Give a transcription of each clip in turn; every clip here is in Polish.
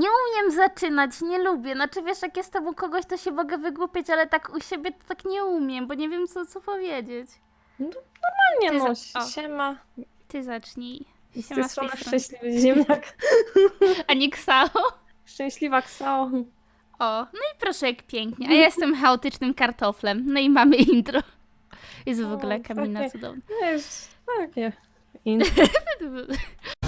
nie umiem zaczynać, nie lubię. Znaczy wiesz, jak jestem u kogoś, to się mogę wygłupiać, ale tak u siebie to tak nie umiem, bo nie wiem co, co powiedzieć. Nie Ty no, za- o. siema. Ty zacznij. Z Siema, z tej strony strony. szczęśliwy ziemniak. A nie Ksao? Szczęśliwa Ksao. O, no i proszę jak pięknie. A ja jestem chaotycznym kartoflem. No i mamy intro. Jest w O, ogóle kamina takie- cudowna. No jest takie. In...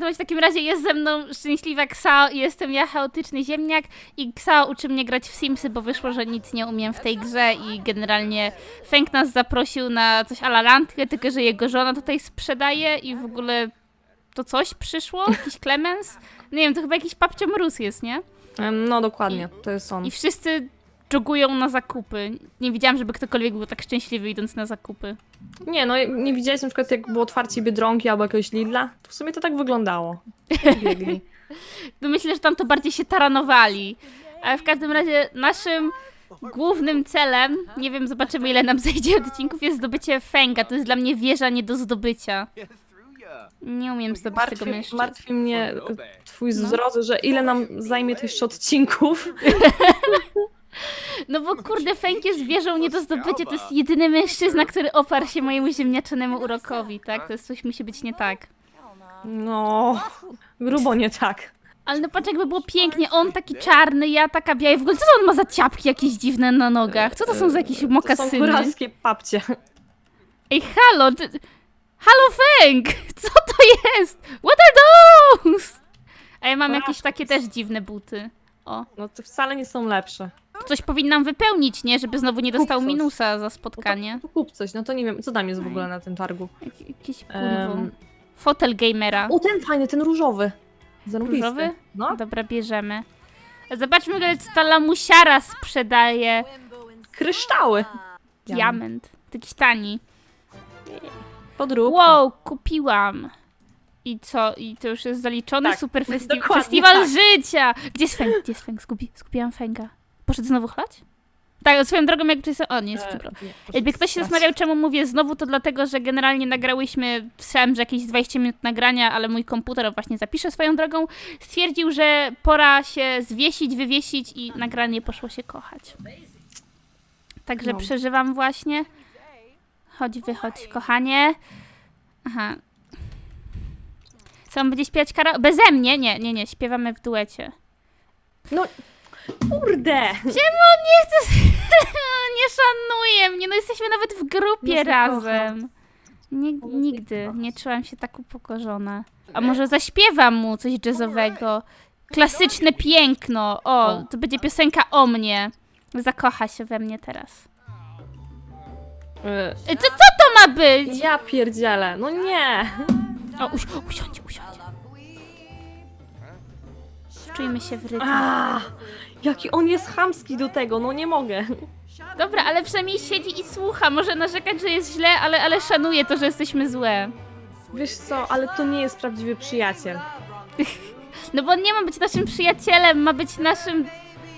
Razie w takim razie jest ze mną szczęśliwa Ksao i jestem ja, chaotyczny ziemniak i Ksao uczy mnie grać w Simsy, bo wyszło, że nic nie umiem w tej grze i generalnie Feng nas zaprosił na coś ala randkę, tylko że jego żona tutaj sprzedaje i w ogóle to coś przyszło? Jakiś Clemens? Nie wiem, to chyba jakiś papcio mróz jest, nie? No dokładnie, to jest on. I wszyscy jogują na zakupy. Nie widziałam, żeby ktokolwiek był tak szczęśliwy idąc na zakupy. Nie no, nie widziałeś na przykład jak było otwarcie Biedronki albo jakiegoś Lidla? To w sumie to tak wyglądało. Biegli. No myślę, że tam to bardziej się taranowali. Ale w każdym razie naszym głównym celem, nie wiem, zobaczymy ile nam zejdzie odcinków, jest zdobycie Fenga. To jest dla mnie wieża nie do zdobycia. Nie umiem zdobyć tego Martwi, mężczyzny. martwi mnie twój No. wzrost, że ile nam zajmie to jeszcze odcinków. No bo kurde, Feng jest wieżą nie do zdobycia. To jest jedyny mężczyzna, który oparł się mojemu ziemniaczanemu urokowi, tak? To jest coś musi być nie tak. No, grubo nie tak. Ale no patrz, jakby było pięknie. On taki czarny, ja taka biała. I w ogóle co on ma za ciapki jakieś dziwne na nogach? Co to są za jakieś To są mokasyny? papcie. Ej, halo! Ty... Halo, Feng! Co to jest? What are those? A ja mam jakieś takie też dziwne buty. O, No to wcale nie są lepsze. Coś powinnam wypełnić, nie? Żeby znowu nie dostał Kup coś. minusa za No spotkanie. to kup coś, no to nie wiem, co tam jest w ogóle na tym targu. Jak, jakiś Em, kurwą. Fotel gamera. O, ten fajny, ten różowy. Zarobisty. Różowy? No, Dobra, bierzemy. Zobaczmy, ile ta lamusiara sprzedaje. kryształy. Diament. Jakiś tani. Podróbka. Wow, kupiłam. I co? I to już jest zaliczone? Tak, Super festi dokładnie festiwal tak. życia! Gdzie jest Feng? Gdzie jest Feng? Zgubi zgubiłam Fenga. Poszedł znowu chlać? Tak, swoją drogą jakby jest... O, nie jest E, nie, Jakby ktoś się zastanawiał, czemu mówię znowu, to dlatego, że generalnie nagrałyśmy, słyszałem, że jakieś 20 minut nagrania, ale mój komputer, właśnie zapiszę swoją drogą, stwierdził, że pora się zwiesić, wywiesić i nagranie poszło się kochać. Także No. przeżywam właśnie. Chodź, wychodź, kochanie. Aha. Co, on będzie śpiewać kara... Beze mnie? Nie, nie, nie, śpiewamy w duecie. No, kurde! Czemu on nie chce... nie szanuje mnie, no jesteśmy nawet w grupie razem. Nie, nigdy nie czułam się tak upokorzona. A może zaśpiewam mu coś jazzowego? Klasyczne piękno. O, to będzie piosenka o mnie. Zakocha się we mnie teraz. E, E, Co, co to ma być? Ja pierdzielę, no nie! O, usi usiądź, usiądź. Wczujmy się w rytm. A, jaki on jest chamski do tego, no nie mogę. Dobra, ale przynajmniej siedzi i słucha. Może narzekać, że jest źle, ale, ale szanuje to, że jesteśmy złe. Wiesz co, ale to nie jest prawdziwy przyjaciel. No bo on nie ma być naszym przyjacielem, ma być naszym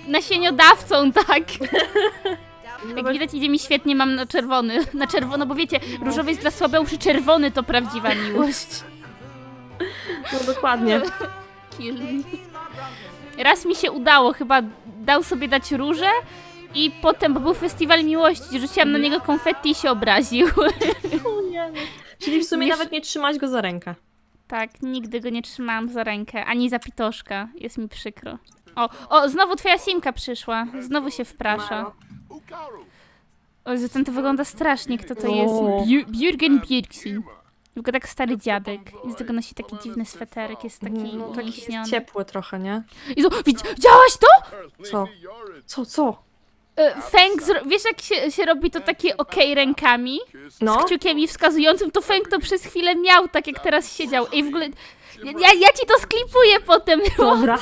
nasieniodawcą, tak? Jak widać idzie mi świetnie, mam na czerwony. Na czerwono, bo wiecie, różowy jest dla słabeuszy, czerwony to prawdziwa miłość. No dokładnie. Kill me. Raz mi się udało, chyba dał sobie dać różę i potem, bo był festiwal miłości, rzuciłam na niego konfetti i się obraził. Czyli w sumie nawet nie trzymać go za rękę. Tak, nigdy go nie trzymałam za rękę, ani za pitoszka. Jest mi przykro. O, o, znowu twoja simka przyszła. Znowu się wprasza. O, ten to wygląda strasznie, kto to jest. O. Biu- Björgen Bjergsen. Tylko tak stary dziadek. I z tego nosi taki dziwny sweterek, jest taki No, taki jest ciepły trochę, nie? Jezu, widz- widziałaś to? Co? Co, co? E, Feng, zro- wiesz jak się, się robi to takie okej rękami? No? Z kciukiem i wskazującym, to Feng to przez chwilę miał, tak jak teraz siedział. Ej, w ogóle... Ja, ja ci to sklipuję potem. Dobra.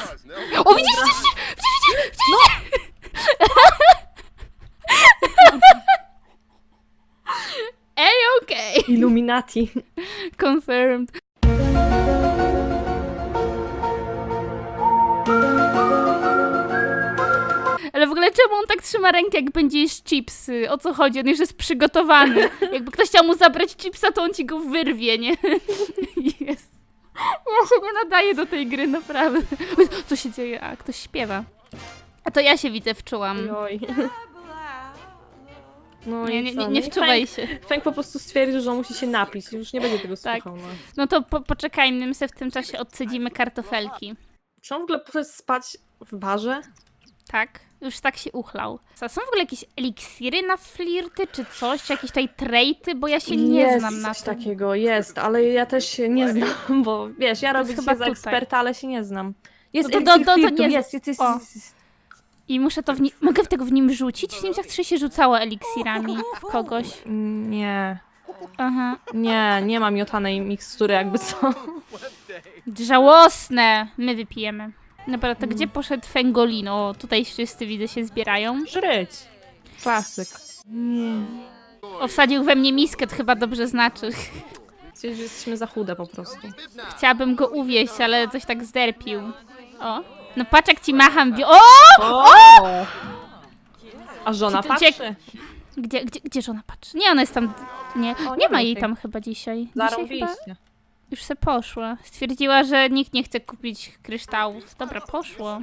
O, widzisz, widzisz, widzisz, widzisz, widzisz, widzisz? Ej, okej. Illuminati. Confirmed. Ale w ogóle czemu on tak trzyma rękę, jak będzie jeść chipsy? O co chodzi? On już jest przygotowany. Jakby ktoś chciał mu zabrać chipsa, to on ci go wyrwie, nie? Jest. Ja się nie nadaję do tej gry, naprawdę. Co się dzieje? A, ktoś śpiewa. A to ja się widzę wczułam. Oj. No Nie, i nie, co? nie, No nie i wczuwaj się. Fęk po prostu stwierdził, że on musi się napić. Już nie będzie tego Tak. słuchał. No. No to po, poczekajmy, my sobie w tym czasie odcedzimy kartofelki. Czy on w ogóle poszedł spać w barze? Tak? Już tak się uchlał. Co, są w ogóle jakieś eliksiry na flirty, czy coś? Czy jakieś tutaj trejty? Bo ja się nie jest znam na coś tym. takiego, jest, ale ja też się nie znam, bo wiesz, ja robię chyba się za tutaj. eksperta, ale się nie znam. Jest No to- to- eliksir to- nie- jest, jest, jest, o. jest, jest. I muszę to w ni- Mogę w tego w nim rzucić? W Simsach 3 się rzucało eliksirami w kogoś. Nie, Aha. nie, nie mam miotanej mikstury, jakby co. Żałosne! My wypijemy. Dobra, to gdzie poszedł Fengolino? O, tutaj wszyscy widzę się zbierają. Żryć. Klasyk. Nie. Wsadził we mnie miskę, to chyba dobrze znaczy. Gdzieś jesteśmy za chude po prostu. Chciałabym go uwieść, ale coś tak zderpił. O. No patrz jak ci macham. Bi- o! O! A żona patrzy. Gdzie, gdzie, gdzie żona patrzy? Nie, ona jest tam... Nie, O, nie ma jej tam chyba dzisiaj. Dzisiaj chyba Zarąbiście. już se poszła. Stwierdziła, że nikt nie chce kupić kryształów. Dobra, poszło.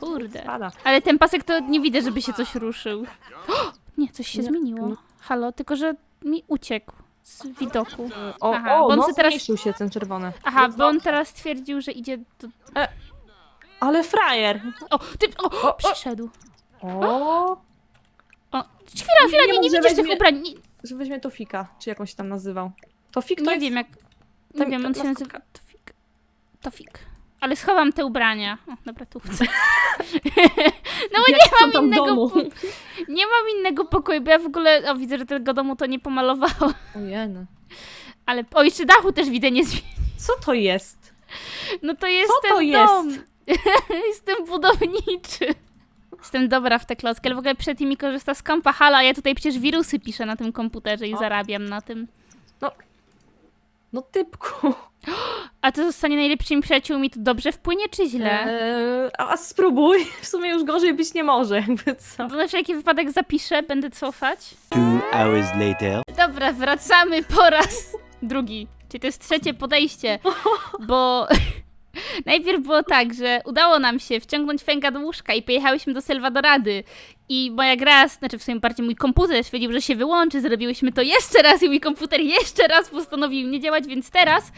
Kurde. Pada. Ale ten pasek to nie widzę, żeby się coś ruszył. Nie, coś się zmieniło. Halo, tylko że mi uciekł z widoku. O, Aha, o bo on no se teraz- zmniejszył się ten czerwony. Aha, bo on teraz stwierdził, że idzie do... Ale frajer. O, ty... O, o przyszedł. O, O, chwila, chwila, nie, nie widzisz tych weźmie- ubrań. Nie, że weźmie Tofika, czy jak on się tam nazywał. Tofik to nie jest... wiem jak... Nie Tam- wiem, on się nazywa... Tofik. Tofik. Ale schowam te ubrania. O, dobra, tu chcę. No bo nie mam tam innego... domu. Po... Nie mam innego pokoju, bo ja w ogóle... O, widzę, że tego domu to nie pomalowało. Ojej. Ale... O, jeszcze dachu też widzę nie zmieni. Co to jest? No to jest Co to ten jest? dom. Jestem budowniczy. Jestem dobra w te klocki, ale w ogóle przed mi korzysta z kompa. Halo, a ja tutaj przecież wirusy piszę na tym komputerze i O. zarabiam na tym. No typku. A to zostanie najlepszymi przyjaciółmi, to dobrze wpłynie czy źle? Eee, a spróbuj. W sumie już gorzej być nie może, jakby co. To na wszelki wypadek zapiszę, będę cofać. Two hours later. Dobra, wracamy po raz drugi. Czyli to jest trzecie podejście, bo najpierw było tak, że udało nam się wciągnąć Fęga do łóżka i pojechałyśmy do Salvadorady i moja gra, znaczy w sumie bardziej mój komputer stwierdził, że się wyłączy, zrobiłyśmy to jeszcze raz i mój komputer jeszcze raz postanowił nie działać, więc teraz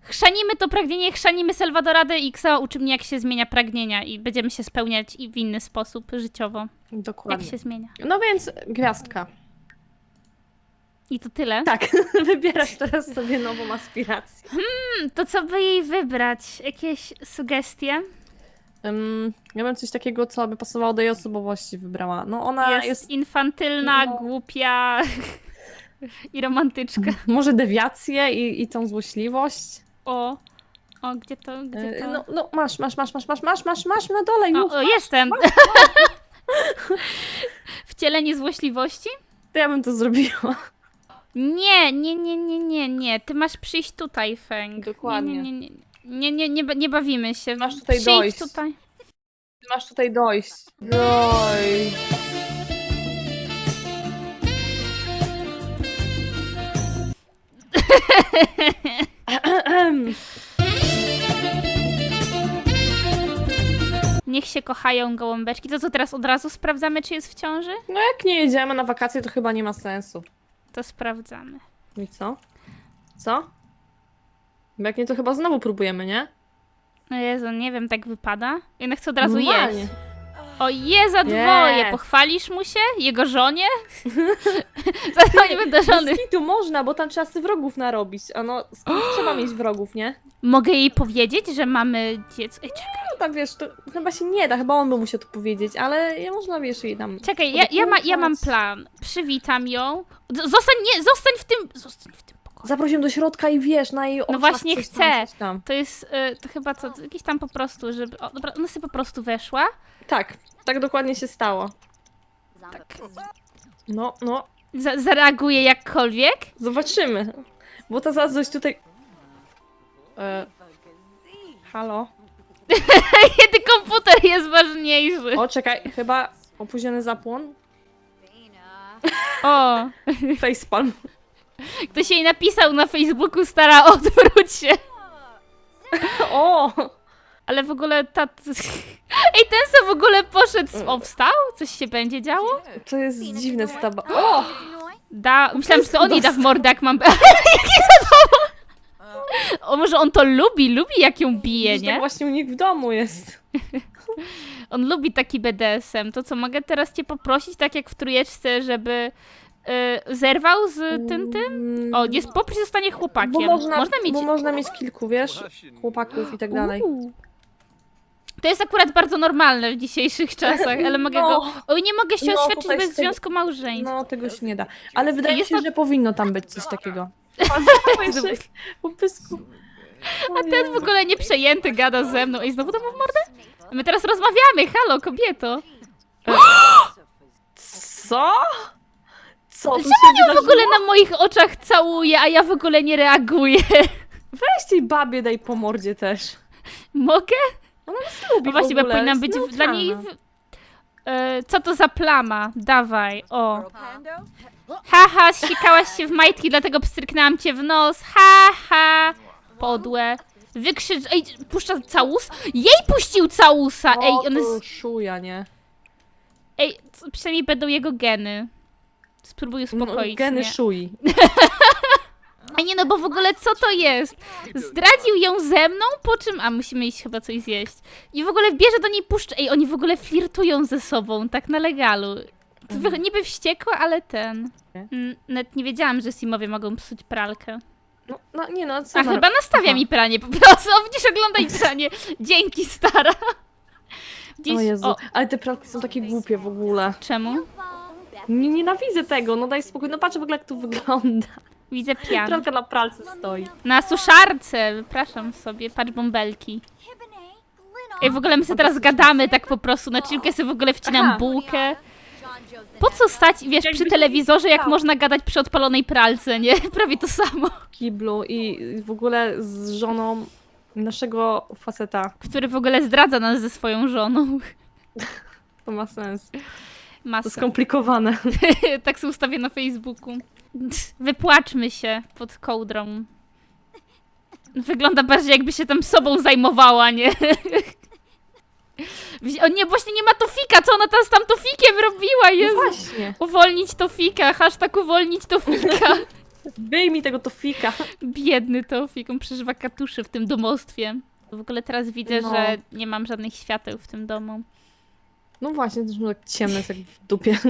chrzanimy to pragnienie, chrzanimy Salvadoradę i Ksao uczy mnie jak się zmienia pragnienia i będziemy się spełniać i w inny sposób życiowo. Jak Dokładnie. się zmienia. No więc gwiazdka. I to tyle. Tak, wybierasz teraz sobie nową aspirację. Hmm, To co by jej wybrać? Jakieś sugestie? Um, ja bym coś takiego, co by pasowało do jej osobowości wybrała. No ona jest, jest, infantylna, no. głupia i romantyczka. może dewiację i, i tą złośliwość. O, o, gdzie to, gdzie E, to? No, no masz, masz, masz, masz, masz, masz, masz, masz na dole już. o, o, jestem. Wcielenie złośliwości? To ja bym to zrobiła. Nie, nie, nie, nie, nie, nie. Ty masz przyjść tutaj, Feng. Dokładnie. Nie, nie, nie, nie, nie, nie, nie, nie bawimy się. Masz tutaj Przyjdź dojść. tutaj. Ty masz tutaj dojść. Doj. Niech się kochają gołąbeczki. To co teraz od razu sprawdzamy, czy jest w ciąży? No jak nie jedziemy na wakacje, to chyba nie ma sensu. To sprawdzamy. I co? Co? Bo jak nie, to chyba znowu próbujemy, nie? No Jezu, nie wiem, tak wypada. Jednak chcę od razu Normalnie. jeść. O je za dwoje! Jest. Pochwalisz mu się? Jego żonie? Zadzwonimy do żony. Kitu można, bo tam trzeba sobie wrogów narobić. A no, skąd trzeba mieć wrogów, nie? Mogę jej powiedzieć, że mamy dziecko. Ej, czekaj, No tak wiesz, to chyba się nie da, chyba on by musiał to powiedzieć, ale ja można wiesz jej tam. czekaj ja, ja, ma, ja mam plan. Przywitam ją. Z- Zostań, nie, zostań w tym. Zostań w tym pokoju. Zaproś ją do środka i wiesz, na jej oczach właśnie coś chcę. Tam, coś tam. To jest, y, to chyba co, jakieś tam po prostu, żeby. O, dobra, ona sobie po prostu weszła. Tak, tak dokładnie się stało. Tak. No, no, Za, zareaguje jakkolwiek. zobaczymy. Bo ta coś tutaj... E... Halo? Kiedy komputer jest ważniejszy. O, czekaj, chyba opóźniony zapłon. O, Facepalm. ktoś jej napisał na Facebooku, stara, odwróć się. O! Ale w ogóle ta... Ej, ten co w ogóle poszedł, o, wstał? Coś się będzie działo? To jest dziwne z taba. O! Da... Myślałam, że to on jej da w mordę, jak mam... Jakie zadowolenie! O, może on to lubi, lubi jak ją bije, Że tak nie? właśnie u nich w domu jest. On lubi taki BDSM. To co, mogę teraz cię poprosić, tak jak w trójeczce, żeby y, zerwał z tym, tym? Mm, O, jest poproś zostanie chłopakiem. Bo można, mieć... bo można mieć kilku, wiesz, chłopaków i tak dalej. Uuu. To jest akurat bardzo normalne w dzisiejszych czasach, ale mogę No. go... Oj, nie mogę się No, oświadczyć tutaj bez z tego- związku małżeństwa. No, tego się nie da. Ale wydaje Jest mi się, to- że powinno tam być coś takiego. Po pysku. A ten w ogóle nieprzejęty gada ze mną. Ej, znowu to mu w mordę? My teraz rozmawiamy, halo, kobieto. Co? Co tu się Czemu w wydarzyło? ogóle na moich oczach całuje, a ja w ogóle nie reaguję? Weź tej babie daj po mordzie też. Mogę? Ona nas lubi No właśnie, w bo ogóle, jest być w, dla niej... W, e, co to za plama? Dawaj, o. Haha, ścikałaś się w majtki, dlatego pstryknęłam cię w nos. Ha, ha. Podłe. Wykrzycz... Ej, puszcza całus? Jej puścił całusa! Ej, on jest... szuja, nie? Ej, co- przynajmniej będą jego geny. Spróbuj uspokoić No, geny mnie. szui. A nie, no bo w ogóle co to jest? Zdradził ją ze mną, po czym... A, musimy iść chyba coś zjeść. I w ogóle bierze do niej puszczę. Ej, oni w ogóle flirtują ze sobą, tak na legalu. To wy- Niby wściekła, ale ten... Mm, Nawet nie wiedziałam, że Simowie mogą psuć pralkę. No, no nie no, co A chyba nastawia Aha. mi pranie po prostu. O, widzisz, oglądaj pranie. Dzięki, stara. Gdzieś... O Jezu, ale te pralki są takie głupie w ogóle. czemu? Nie, nienawidzę tego, no daj spokój. No patrz w ogóle jak to wygląda. Widzę pian. Pralka na pralce stoi. Na suszarce, wypraszam sobie, patrz bąbelki. Ej, w ogóle my sobie teraz gadamy tak po prostu, na chillkę sobie w ogóle wcinam Aha. bułkę. Po co stać, wiesz, przy telewizorze, jak chciał. można gadać przy odpalonej pralce, nie? Prawie to samo. Kiblu i w ogóle z żoną naszego faceta. Który w ogóle zdradza nas ze swoją żoną. To ma sens. To skomplikowane. tak sobie ustawię na Facebooku. Wypłaczmy się pod kołdrą. Wygląda bardziej jakby się tam sobą zajmowała, nie? O nie, właśnie nie ma Tofika, co ona tam z tam Tofikiem robiła, No Jezu. właśnie. Uwolnić Tofika, hashtag uwolnić Tofika. Wyjmij tego tofika. Biedny Tofik, on przeżywa katuszy w tym domostwie. W ogóle teraz widzę, No. że nie mam żadnych świateł w tym domu. No właśnie, to już tak ciemne jest jak w dupie.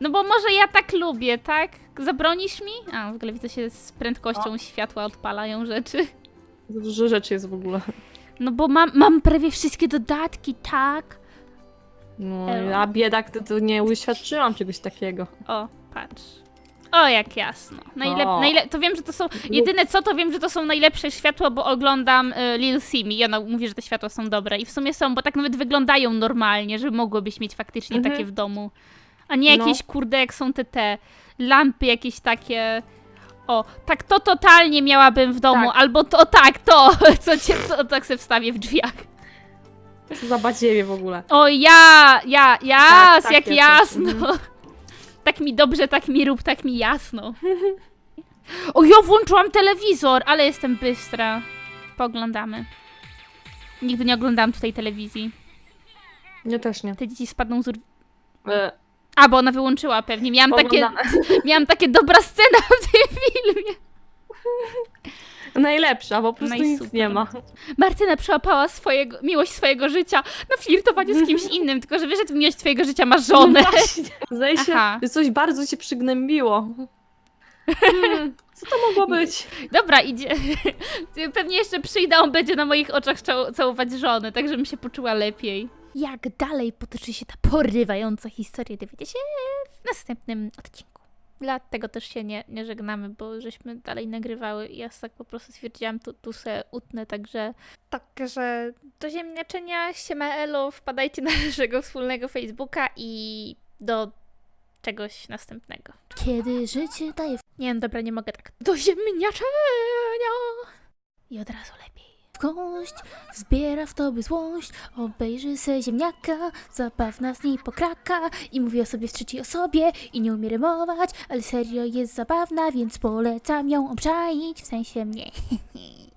No bo może ja tak lubię, tak? Zabronisz mi? A, w ogóle widzę się z prędkością światła odpalają rzeczy. Za dużo rzeczy jest w ogóle. No bo mam, mam prawie wszystkie dodatki, tak? No, Elo. a biedak, to, to nie uświadczyłam czegoś takiego. O, patrz. O, jak jasno. Najlep O. najle to wiem, że to są. Jedyne co, to wiem, że to są najlepsze światła, bo oglądam y, Lil Simi i ona mówi, że te światła są dobre. I w sumie są, bo tak nawet wyglądają normalnie, że mogłybyś mieć faktycznie Mhm. takie w domu. A nie No. jakieś, kurde, jak są te te lampy jakieś takie. O, tak to totalnie miałabym w domu, Tak. albo to tak, to, co cię, co tak sobie wstawię w drzwiach. Co za badziewie w ogóle. O ja, ja, jas, tak, jak ja też. jasno. Mhm. Tak mi dobrze, tak mi rób, tak mi jasno. O, ja włączyłam telewizor, ale jestem bystra. Pooglądamy. Nigdy nie oglądałam tutaj telewizji. Nie, też nie. Te dzieci spadną z... ur- E, A, bo ona wyłączyła pewnie. Miałam takie, miałam takie dobra scena w tym filmie. Najlepsza, bo po prostu nic Najsuper. nie ma. Martyna przełapała swojego, miłość swojego życia na flirtowaniu z kimś innym, tylko że wiesz, że ty miłość twojego życia ma żonę. No właśnie. Zdaje się, Aha. że coś bardzo się przygnębiło. Hmm, co to mogło być? Dobra, idzie. Pewnie jeszcze on będzie na moich oczach cał- całować żony, tak żebym się poczuła lepiej. Jak dalej potoczy się ta porywająca historia, dowiecie się w następnym odcinku. Dlatego też się nie, nie żegnamy, bo żeśmy dalej nagrywały i ja tak po prostu stwierdziłam, tu, tu se utnę, także... Także do ziemniaczenia, siema elo, wpadajcie na naszego wspólnego Facebooka i do czegoś następnego. Kiedy życie daje... Nie no, dobra, nie mogę tak. Do ziemniaczenia! I od razu lepiej. Gość zbiera w tobie złość, obejrzy se ziemniaka, zabawna z niej pokraka i mówi o sobie w trzeciej osobie i nie umie rymować, ale serio jest zabawna, więc polecam ją obczaić, w sensie mnie.